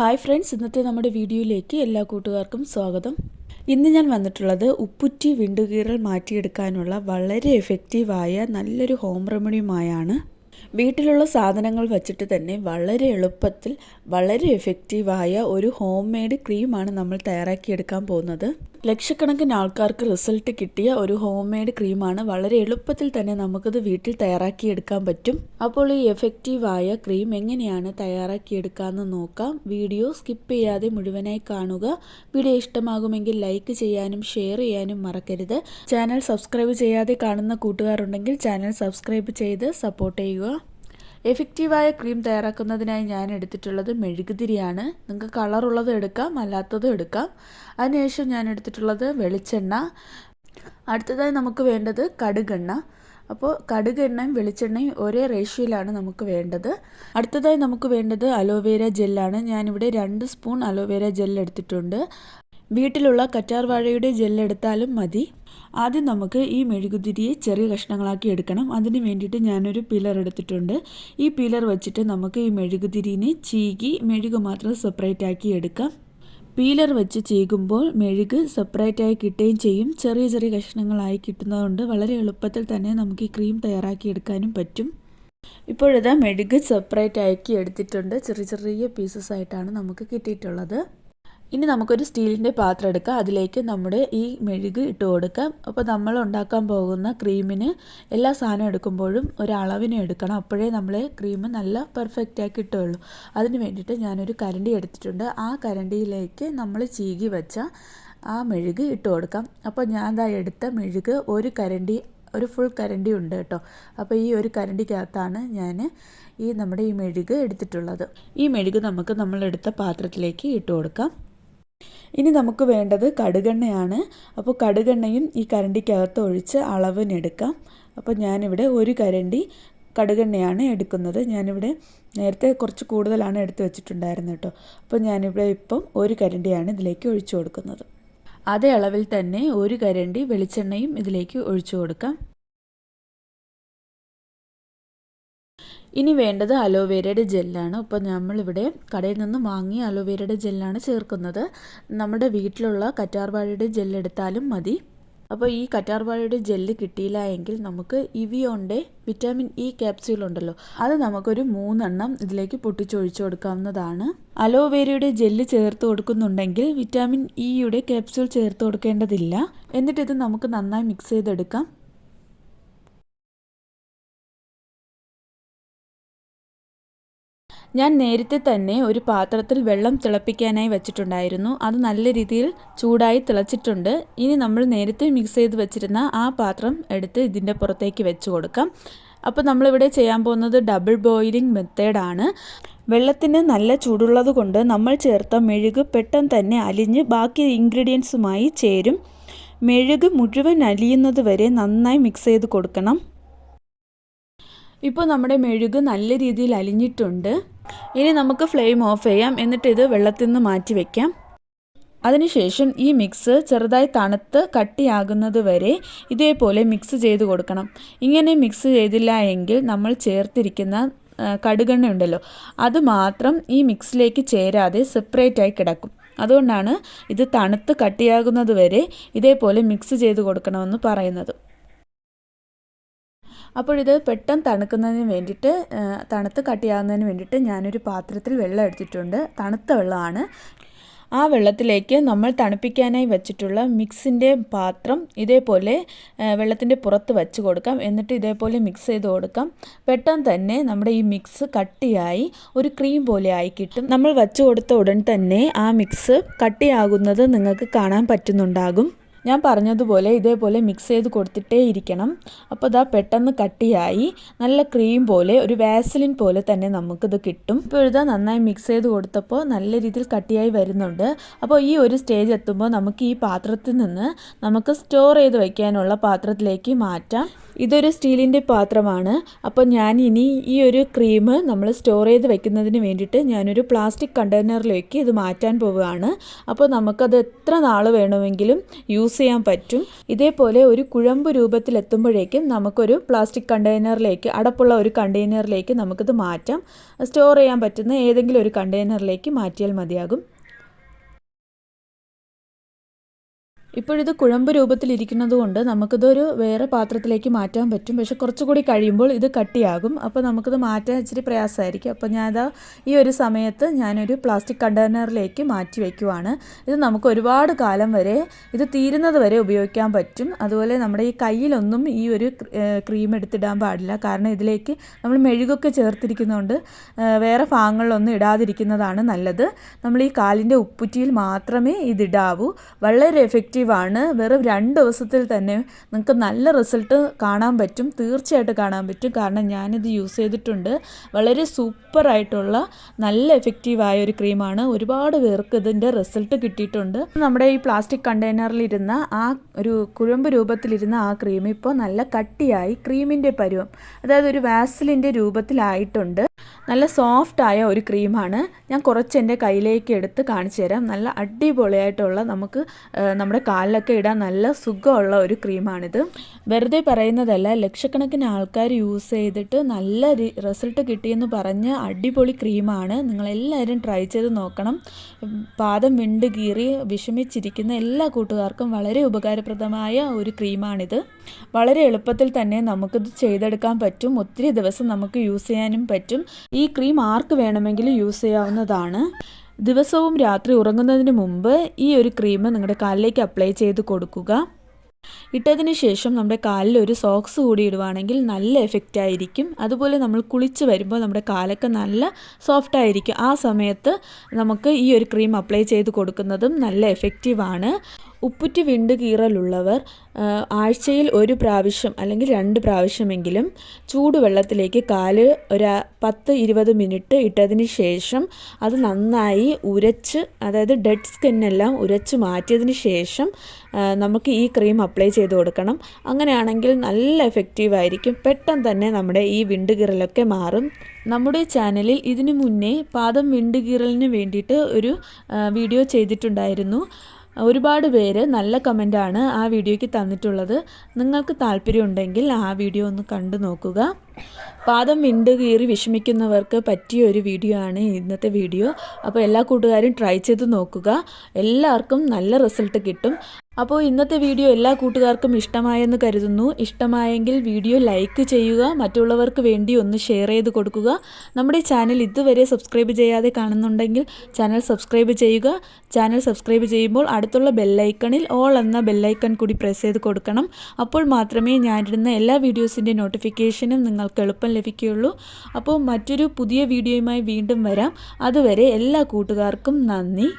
Hi friends ഇന്നത്തെ നമ്മുടെ വീഡിയോയിലേക്ക് എല്ലാ കൂട്ടുകാർക്കും സ്വാഗതം. ഇന്ന് ഞാൻ വന്നിട്ടുള്ളത് ഉപ്പുറ്റി വിണ്ടുകീറൽ മാറ്റിയെടുക്കാനുള്ള വളരെ എഫക്റ്റീവായ നല്ലൊരു ഹോം റെമഡിയുമായാണ് വീട്ടിലുള്ള സാധനങ്ങൾ വച്ചിട്ട് തന്നെ വളരെ എളുപ്പത്തിൽ വളരെ എഫക്റ്റീവായ ഒരു ഹോം മെയ്ഡ് ക്രീമാണ് നമ്മൾ തയ്യാറാക്കിയെടുക്കാൻ പോകുന്നത്. ലക്ഷക്കണക്കിന് ആൾക്കാർക്ക് റിസൾട്ട് കിട്ടിയ ഒരു ഹോം മെയ്ഡ് ക്രീമാണ് വളരെ എളുപ്പത്തിൽ തന്നെ നമുക്കത് വീട്ടിൽ തയ്യാറാക്കിയെടുക്കാൻ പറ്റും. അപ്പോൾ ഈ എഫക്റ്റീവായ ക്രീം എങ്ങനെയാണ് തയ്യാറാക്കിയെടുക്കാമെന്ന് നോക്കാം. വീഡിയോ സ്കിപ്പ് ചെയ്യാതെ മുഴുവനായി കാണുക. വീഡിയോ ഇഷ്ടമാകുമെങ്കിൽ ലൈക്ക് ചെയ്യാനും ഷെയർ ചെയ്യാനും മറക്കരുത്. ചാനൽ സബ്സ്ക്രൈബ് ചെയ്യാതെ കാണുന്ന കൂട്ടുകാരുണ്ടെങ്കിൽ ചാനൽ സബ്സ്ക്രൈബ് ചെയ്ത് സപ്പോർട്ട് ചെയ്യുക. എഫക്റ്റീവായ ക്രീം തയ്യാറാക്കുന്നതിനായി ഞാൻ എടുത്തിട്ടുള്ളത് മെഴുകുതിരിയാണ്. നിങ്ങൾക്ക് കളറുള്ളത് എടുക്കാം അല്ലാത്തതും എടുക്കാം. അതിനുശേഷം ഞാൻ എടുത്തിട്ടുള്ളത് വെളിച്ചെണ്ണ. അടുത്തതായി നമുക്ക് വേണ്ടത് കടുകെണ്ണ. അപ്പോൾ കടുകെണ്ണയും വെളിച്ചെണ്ണയും ഒരേ റേഷ്യോയിലാണ് നമുക്ക് വേണ്ടത്. അടുത്തതായി നമുക്ക് വേണ്ടത് അലോവേര ജെല്ലാണ്. ഞാനിവിടെ രണ്ട് സ്പൂൺ അലോവേര ജെൽ എടുത്തിട്ടുണ്ട്. വീട്ടിലുള്ള കറ്റാർവാഴയുടെ ജെല്ലെടുത്താലും മതി. ആദ്യം നമുക്ക് ഈ മെഴുകുതിരിയെ ചെറിയ കഷ്ണങ്ങളാക്കി എടുക്കണം. അതിന് വേണ്ടിയിട്ട് ഞാനൊരു പിലർ എടുത്തിട്ടുണ്ട്. ഈ പിലർ വെച്ചിട്ട് നമുക്ക് ഈ മെഴുകുതിരിനെ ചീകി മെഴുക് മാത്രം സെപ്പറേറ്റ് ആക്കി എടുക്കാം. പീലർ വെച്ച് ചീകുമ്പോൾ മെഴുക് സെപ്പറേറ്റായി കിട്ടുകയും ചെയ്യും. ചെറിയ ചെറിയ കഷ്ണങ്ങളായി കിട്ടുന്നതുകൊണ്ട് വളരെ എളുപ്പത്തിൽ തന്നെ നമുക്ക് ഈ ക്രീം തയ്യാറാക്കി എടുക്കാനും പറ്റും. ഇപ്പോഴത്തെ മെഴുക് സെപ്പറേറ്റ് ആക്കി എടുത്തിട്ടുണ്ട്. ചെറിയ ചെറിയ പീസസ് ആയിട്ടാണ് നമുക്ക് കിട്ടിയിട്ടുള്ളത്. ഇനി നമുക്കൊരു സ്റ്റീലിന്റെ പാത്രം എടുക്കാം. അതിലേക്ക് നമ്മുടെ ഈ മെഴുക് ഇട്ട് കൊടുക്കാം. അപ്പോൾ നമ്മൾ ഉണ്ടാക്കാൻ പോകുന്ന ക്രീമിന് എല്ലാ സാധനം എടുക്കുമ്പോഴും ഒരു എടുക്കണം. അപ്പോഴേ നമ്മൾ ക്രീം നല്ല പെർഫെക്റ്റ് പെർഫെക്റ്റായി കിട്ടുകയുള്ളൂ. അതിന് വേണ്ടിയിട്ട് ഞാനൊരു കരണ്ടി എടുത്തിട്ടുണ്ട്. ആ കരണ്ടിയിലേക്ക് നമ്മൾ ചീകി വെച്ച ആ മെഴുക് ഇട്ട് കൊടുക്കാം. അപ്പോൾ ഞാൻ ഇതാ എടുത്ത മെഴുക് ഒരു കരണ്ടി ഒരു ഫുൾ കരണ്ടി ഉണ്ട് കേട്ടോ. അപ്പോൾ ഈ ഒരു കരണ്ടിക്കകത്താണ് ഞാൻ ഈ നമ്മുടെ ഈ മെഴുക് എടുത്തിട്ടുള്ളത്. ഈ മെഴുക് നമുക്ക് നമ്മളെടുത്ത പാത്രത്തിലേക്ക് ഇട്ട് കൊടുക്കാം. ഇനി നമുക്ക് വേണ്ടത് കടുകെണ്ണയാണ്. അപ്പോൾ കടുകെണ്ണയും ഈ കരണ്ടിക്കകത്ത് ഒഴിച്ച് അളവിനെടുക്കാം അപ്പോൾ ഞാനിവിടെ ഒരു കരണ്ടി കടുകെണ്ണയാണ് എടുക്കുന്നത്. ഞാനിവിടെ നേരത്തെ കുറച്ച് കൂടുതലാണ് എടുത്തു വെച്ചിട്ടുണ്ടായിരുന്നത് കേട്ടോ. അപ്പോൾ ഞാനിവിടെ ഇപ്പം ഒരു കരണ്ടിയാണ് ഇതിലേക്ക് ഒഴിച്ചു കൊടുക്കുന്നത്. അതേ അളവിൽ തന്നെ ഒരു കരണ്ടി വെളിച്ചെണ്ണയും ഇതിലേക്ക് ഒഴിച്ചു കൊടുക്കാം. ഇനി വേണ്ടത് അലോവേരയുടെ ജെല്ലാണ് അപ്പോൾ നമ്മളിവിടെ കടയിൽ നിന്ന് വാങ്ങിയ അലോവേരയുടെ ജെല്ലാണ് ചേർക്കുന്നത്. നമ്മുടെ വീട്ടിലുള്ള കറ്റാർവാഴയുടെ ജെല്ലെടുത്താലും മതി. അപ്പോൾ ഈ കറ്റാർവാഴയുടെ ജെല്ല് കിട്ടിയില്ല എങ്കിൽ നമുക്ക് ഇവിയോന്റെ വിറ്റാമിൻ ഇ ക്യാപ്സ്യൂൾ ഉണ്ടല്ലോ അത് നമുക്കൊരു മൂന്നെണ്ണം ഇതിലേക്ക് പൊട്ടിച്ചൊഴിച്ചു കൊടുക്കാവുന്നതാണ്. അലോവേരയുടെ ജെല്ല് ചേർത്ത് കൊടുക്കുന്നുണ്ടെങ്കിൽ വിറ്റാമിൻ ഇയുടെ ക്യാപ്സ്യൂൾ ചേർത്ത് കൊടുക്കേണ്ടതില്ല. എന്നിട്ട് ഇത് നമുക്ക് നന്നായി മിക്സ് ചെയ്തെടുക്കാം. ഞാൻ നേരത്തെ തന്നെ ഒരു പാത്രത്തിൽ വെള്ളം തിളപ്പിക്കാനായി വെച്ചിട്ടുണ്ടായിരുന്നു. അത് നല്ല രീതിയിൽ ചൂടായി തിളച്ചിട്ടുണ്ട്. ഇനി നമ്മൾ നേരത്തെ മിക്സ് ചെയ്ത് വെച്ചിരുന്ന ആ പാത്രം എടുത്ത് ഇതിന്റെ പുറത്തേക്ക് വെച്ച് കൊടുക്കാം. അപ്പോൾ നമ്മളിവിടെ ചെയ്യാൻ പോകുന്നത് ഡബിൾ ബോയിലിംഗ് മെത്തേഡാണ് വെള്ളത്തിന് നല്ല ചൂടുള്ളത് കൊണ്ട് നമ്മൾ ചേർത്ത മെഴുക് പെട്ടെന്ന് തന്നെ അലിഞ്ഞ് ബാക്കി ഇൻഗ്രീഡിയൻസുമായി ചേരും. മെഴുക് മുഴുവൻ അലിയുന്നത് വരെ നന്നായി മിക്സ് ചെയ്ത് കൊടുക്കണം. ഇപ്പോൾ നമ്മുടെ മെഴുക് നല്ല രീതിയിൽ അലിഞ്ഞിട്ടുണ്ട്. ഇനി നമുക്ക് ഫ്ലെയിം ഓഫ് ചെയ്യാം. എന്നിട്ട് ഇത് വെള്ളത്തിൽ നിന്ന് മാറ്റി വയ്ക്കാം അതിനുശേഷം ഈ മിക്സ് ചെറുതായി തണുത്ത് കട്ടിയാകുന്നത് വരെ ഇതേപോലെ മിക്സ് ചെയ്ത് കൊടുക്കണം. ഇങ്ങനെ മിക്സ് ചെയ്തില്ല എങ്കിൽ നമ്മൾ ചേർത്തിരിക്കുന്ന കടുകെണ്ണ ഉണ്ടല്ലോ അത് മാത്രം ഈ മിക്സിലേക്ക് ചേരാതെ സെപ്പറേറ്റ് ആയി കിടക്കും. അതുകൊണ്ടാണ് ഇത് തണുത്ത് കട്ടിയാകുന്നത് വരെ ഇതേപോലെ മിക്സ് ചെയ്ത് കൊടുക്കണമെന്ന് പറയുന്നത്. അപ്പോഴിത് പെട്ടെന്ന് തണുക്കുന്നതിന് വേണ്ടിയിട്ട് തണുത്ത് കട്ടിയാകുന്നതിന് വേണ്ടിയിട്ട് ഞാനൊരു പാത്രത്തിൽ വെള്ളം എടുത്തിട്ടുണ്ട്. തണുത്ത വെള്ളമാണ്. ആ വെള്ളത്തിലേക്ക് നമ്മൾ തണുപ്പിക്കാനായി വെച്ചിട്ടുള്ള മിക്സിന്റെ പാത്രം ഇതേപോലെ വെള്ളത്തിന്റെ പുറത്ത് വെച്ച് കൊടുക്കാം. എന്നിട്ട് ഇതേപോലെ മിക്സ് ചെയ്ത് കൊടുക്കാം. പെട്ടെന്ന് തന്നെ നമ്മുടെ ഈ മിക്സ് കട്ടിയായി ഒരു ക്രീം പോലെ ആയി കിട്ടും. നമ്മൾ വെച്ച് കൊടുത്ത ഉടൻ തന്നെ ആ മിക്സ് കട്ടിയാകുന്നത് നിങ്ങൾക്ക് കാണാൻ പറ്റുന്നുണ്ടാകും. ഞാൻ പറഞ്ഞതുപോലെ ഇതേപോലെ മിക്സ് ചെയ്ത് കൊടുത്തിട്ടേ ഇരിക്കണം. അപ്പോൾ ഇതാ പെട്ടെന്ന് കട്ടിയായി. നല്ല ക്രീം പോലെ ഒരു വാസലിൻ പോലെ തന്നെ നമുക്കിത് കിട്ടും. ഇപ്പോൾ ഇതാ നന്നായി മിക്സ് ചെയ്ത് കൊടുത്തപ്പോൾ നല്ല രീതിയിൽ കട്ടിയായി വരുന്നുണ്ട്. അപ്പോൾ ഈ ഒരു സ്റ്റേജ് എത്തുമ്പോൾ നമുക്ക് ഈ പാത്രത്തിൽ നിന്ന് നമുക്ക് സ്റ്റോർ ചെയ്ത് വയ്ക്കാനുള്ള പാത്രത്തിലേക്ക് മാറ്റാം. ഇതൊരു സ്റ്റീലിന്റെ പാത്രമാണ്. അപ്പോൾ ഞാൻ ഇനി ഈ ഒരു ക്രീം നമ്മൾ സ്റ്റോർ ചെയ്ത് വെക്കുന്നതിന് വേണ്ടിയിട്ട് ഞാനൊരു പ്ലാസ്റ്റിക് കണ്ടെയ്നറിലേക്ക് ഇത് മാറ്റാൻ പോവുകയാണ്. അപ്പോൾ നമുക്കത് എത്ര നാൾ വേണമെങ്കിലും യൂസ് യൂസ് ചെയ്യാൻ പറ്റും. ഇതേപോലെ ഒരു കുഴമ്പ് രൂപത്തിലെത്തുമ്പോഴേക്കും നമുക്കൊരു പ്ലാസ്റ്റിക് കണ്ടെയ്നറിലേക്ക് അടപ്പുള്ള ഒരു കണ്ടെയ്നറിലേക്ക് നമുക്കിത് മാറ്റാം. സ്റ്റോർ ചെയ്യാൻ പറ്റുന്ന ഏതെങ്കിലും ഒരു കണ്ടെയ്നറിലേക്ക് മാറ്റിയാൽ മതിയാകും. ഇപ്പോഴിത് കുഴമ്പ് രൂപത്തിലിരിക്കുന്നത് കൊണ്ട് നമുക്കിതൊരു വേറെ പാത്രത്തിലേക്ക് മാറ്റാൻ പറ്റും. പക്ഷെ കുറച്ചുകൂടി കഴിയുമ്പോൾ ഇത് കട്ടിയാകും. അപ്പോൾ നമുക്കിത് മാറ്റാൻ ഇച്ചിരി പ്രയാസമായിരിക്കും. അപ്പോൾ ഞാനത് ഈ ഒരു സമയത്ത് ഞാനൊരു പ്ലാസ്റ്റിക് കണ്ടെയ്നറിലേക്ക് മാറ്റി വയ്ക്കുവാണ്. ഇത് നമുക്ക് ഒരുപാട് കാലം വരെ ഇത് തീരുന്നത് വരെ ഉപയോഗിക്കാൻ പറ്റും. അതുപോലെ നമ്മുടെ ഈ കയ്യിലൊന്നും ഈ ഒരു ക്രീം എടുത്തിടാൻ പാടില്ല. കാരണം ഇതിലേക്ക് നമ്മൾ മെഴുകൊക്കെ ചേർത്തിരിക്കുന്നതുകൊണ്ട് വേറെ ഭാഗങ്ങളിലൊന്നും ഇടാതിരിക്കുന്നതാണ് നല്ലത്. നമ്മൾ ഈ കാലിന്റെ ഉപ്പുറ്റിയിൽ മാത്രമേ ഇതിടാവൂ. വളരെ എഫക്റ്റീവ് ആണ്. വെറും രണ്ട് ദിവസത്തിൽ തന്നെ നിങ്ങൾക്ക് നല്ല റിസൾട്ട് കാണാൻ പറ്റും. തീർച്ചയായിട്ടും കാണാൻ പറ്റും. കാരണം ഞാനിത് യൂസ് ചെയ്തിട്ടുണ്ട്. വളരെ സൂപ്പറായിട്ടുള്ള നല്ല എഫക്റ്റീവായ ഒരു ക്രീമാണ് ഒരുപാട് പേർക്ക് ഇതിന്റെ റിസൾട്ട് കിട്ടിയിട്ടുണ്ട്. നമ്മുടെ ഈ പ്ലാസ്റ്റിക് കണ്ടെയ്നറിലിരുന്ന ആ ഒരു കുഴമ്പ് രൂപത്തിലിരുന്ന ആ ക്രീം ഇപ്പോൾ നല്ല കട്ടിയായി ക്രീമിന്റെ പരുവം അതായത് ഒരു വാസലിന്റെ രൂപത്തിലായിട്ടുണ്ട്. നല്ല സോഫ്റ്റ് ആയ ഒരു ക്രീമാണ്. ഞാൻ കുറച്ച് എന്റെ കയ്യിലേക്ക് എടുത്ത് കാണിച്ചു തരാം. നല്ല അടിപൊളിയായിട്ടുള്ള നമുക്ക് നമ്മുടെ കാലിലൊക്കെ ഇടാൻ നല്ല സുഖമുള്ള ഒരു ക്രീമാണിത്. വെറുതെ പറയുന്നതല്ല ലക്ഷക്കണക്കിന് ആൾക്കാർ യൂസ് ചെയ്തിട്ട് നല്ല റിസൾട്ട് കിട്ടിയെന്ന് പറഞ്ഞ് അടിപൊളി ക്രീമാണ്. നിങ്ങളെല്ലാവരും ട്രൈ ചെയ്ത് നോക്കണം. പാദം വിണ്ട് കീറി വിഷമിച്ചിരിക്കുന്ന എല്ലാ കൂട്ടുകാർക്കും വളരെ ഉപകാരപ്രദമായ ഒരു ക്രീമാണിത്. വളരെ എളുപ്പത്തിൽ തന്നെ നമുക്കിത് ചെയ്തെടുക്കാൻ പറ്റും. ഒത്തിരി ദിവസം നമുക്ക് യൂസ് ചെയ്യാനും പറ്റും. ക്രീം ആർക്ക് വേണമെങ്കിലും യൂസ് ചെയ്യാവുന്നതാണ്. ദിവസവും രാത്രി ഉറങ്ങുന്നതിന് മുമ്പ് ഈ ഒരു ക്രീം നിങ്ങളുടെ കാലിലേക്ക് അപ്ലൈ ചെയ്ത് കൊടുക്കുക. ഇട്ടതിന് ശേഷം നമ്മുടെ കാലിൽ ഒരു സോക്സ് കൂടി ഇടുവാണെങ്കിൽ നല്ല എഫക്റ്റ് ആയിരിക്കും. അതുപോലെ നമ്മൾ കുളിച്ച് വരുമ്പോൾ നമ്മുടെ കാലൊക്കെ നല്ല സോഫ്റ്റ് ആയിരിക്കും. ആ സമയത്ത് നമുക്ക് ഈ ഒരു ക്രീം അപ്ലൈ ചെയ്ത് കൊടുക്കുന്നതും നല്ല എഫക്റ്റീവാണ് ഉപ്പുറ്റി വിണ്ട് കീറലുള്ളവർ ആഴ്ചയിൽ ഒരു പ്രാവശ്യം അല്ലെങ്കിൽ രണ്ട് പ്രാവശ്യമെങ്കിലും ചൂടുവെള്ളത്തിലേക്ക് കാൽ ഒരു പത്ത് ഇരുപത് മിനിറ്റ് ഇട്ടതിന് ശേഷം അത് നന്നായി ഉരച്ച് അതായത് ഡെഡ് സ്കിന്നെല്ലാം ഉരച്ച് മാറ്റിയതിന് ശേഷം നമുക്ക് ഈ ക്രീം അപ്ലൈ ചെയ്ത് കൊടുക്കണം. അങ്ങനെയാണെങ്കിൽ നല്ല എഫക്റ്റീവ് ആയിരിക്കും. പെട്ടെന്ന് തന്നെ നമ്മുടെ ഈ വിണ്ട് കീറലൊക്കെ മാറും. നമ്മുടെ ചാനലിൽ ഇതിനു മുന്നേ പാദം വിണ്ടുകീറലിന് വേണ്ടിയിട്ട് ഒരു വീഡിയോ ചെയ്തിട്ടുണ്ടായിരുന്നു. ഒരുപാട് പേര് നല്ല കമന്റാണ് ആ വീഡിയോയ്ക്ക് തന്നിട്ടുള്ളത്. നിങ്ങൾക്ക് താല്പര്യമുണ്ടെങ്കിൽ ആ വീഡിയോ ഒന്ന് കണ്ടു നോക്കുക. പാദം വിണ്ട് കീറി വിഷമിക്കുന്നവർക്ക് പറ്റിയ ഒരു വീഡിയോ ആണ് ഇന്നത്തെ വീഡിയോ. അപ്പോൾ എല്ലാ കൂട്ടുകാരും ട്രൈ ചെയ്ത് നോക്കുക. എല്ലാവർക്കും നല്ല റിസൾട്ട് കിട്ടും. അപ്പോൾ ഇന്നത്തെ വീഡിയോ എല്ലാ കൂട്ടുകാർക്കും ഇഷ്ടമായെന്ന് കരുതുന്നു. ഇഷ്ടമായെങ്കിൽ വീഡിയോ ലൈക്ക് ചെയ്യുക മറ്റുള്ളവർക്ക് വേണ്ടി ഒന്ന് ഷെയർ ചെയ്ത് കൊടുക്കുക. നമ്മുടെ ചാനൽ ഇതുവരെ സബ്സ്ക്രൈബ് ചെയ്യാതെ കാണുന്നുണ്ടെങ്കിൽ ചാനൽ സബ്സ്ക്രൈബ് ചെയ്യുക. ചാനൽ സബ്സ്ക്രൈബ് ചെയ്യുമ്പോൾ അടുത്തുള്ള ബെല്ലൈക്കണിൽ ഓൾ എന്ന ബെല്ലൈക്കൺ കൂടി പ്രസ് ചെയ്ത് കൊടുക്കണം. അപ്പോൾ മാത്രമേ ഞാനിടുന്ന എല്ലാ വീഡിയോസിന്റെ നോട്ടിഫിക്കേഷനും നിങ്ങൾക്ക് എളുപ്പം ലഭിക്കുകയുള്ളൂ. അപ്പോൾ മറ്റൊരു പുതിയ വീഡിയോയുമായി വീണ്ടും വരാം. അതുവരെ എല്ലാ കൂട്ടുകാർക്കും നന്ദി.